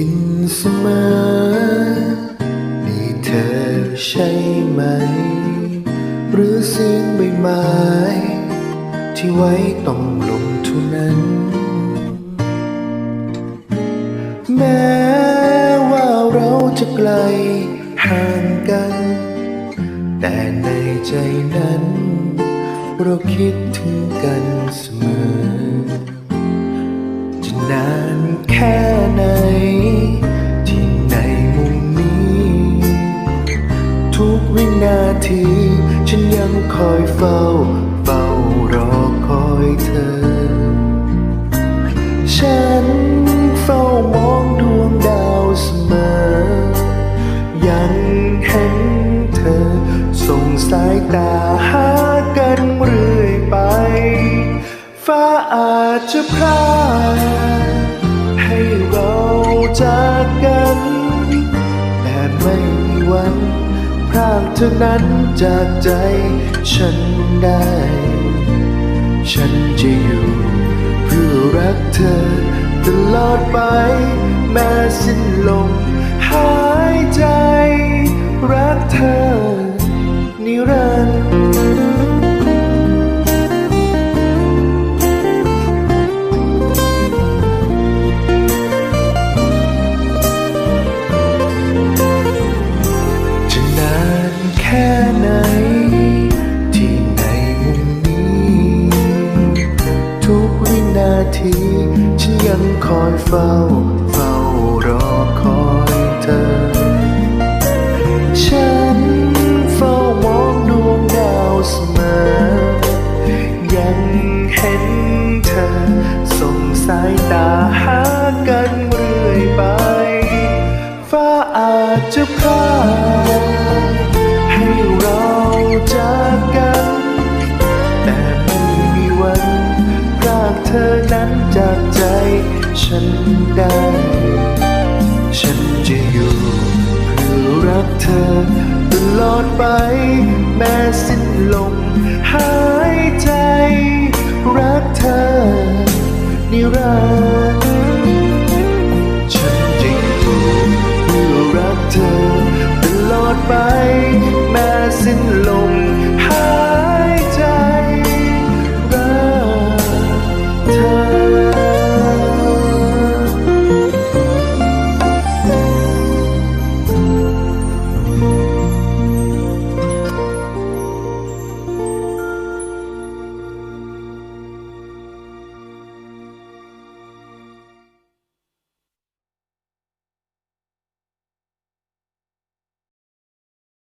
ินี่เธอใช่ไหม หรือเสียงใบไม้ ที่ไว้ต้องลมเท่านั้น แม้ว่าเราจะไกลห่างกัน แต่ในใจนั้น เราคิดถึงกันเสมอ จะนานแค่ไหน ฉันยังคอยเฝ้า เฝ้ารอคอยเธอ ฉันเฝ้ามองดวงดาวเสมอ ยังเห็นเธอ ส่งสายตาหากันเรื่อยไป ฟ้าอาจจะพราก ท่านั้นจากใจฉันได้ ฉันจะอยู่เพื่อรักเธอตลอดไป แม้สิ้นลมหายใจ รักเธอนิรันดร์ ทีฉันยังคอยเฝ้า เฝ้ารอคอยเธอ ฉันเฝ้ามองดวงดาวเสมอ ยังเห็นเธอ ส่งสายตาหากันเรื่อยไป ฟ้าอาจจะพราก ไป แม้สิ้นลมหายใจ รักเธอ นิรันดร์ฉันจะอยู่เพื่อรักเธอ ตลอดไป แม้สิ้นลม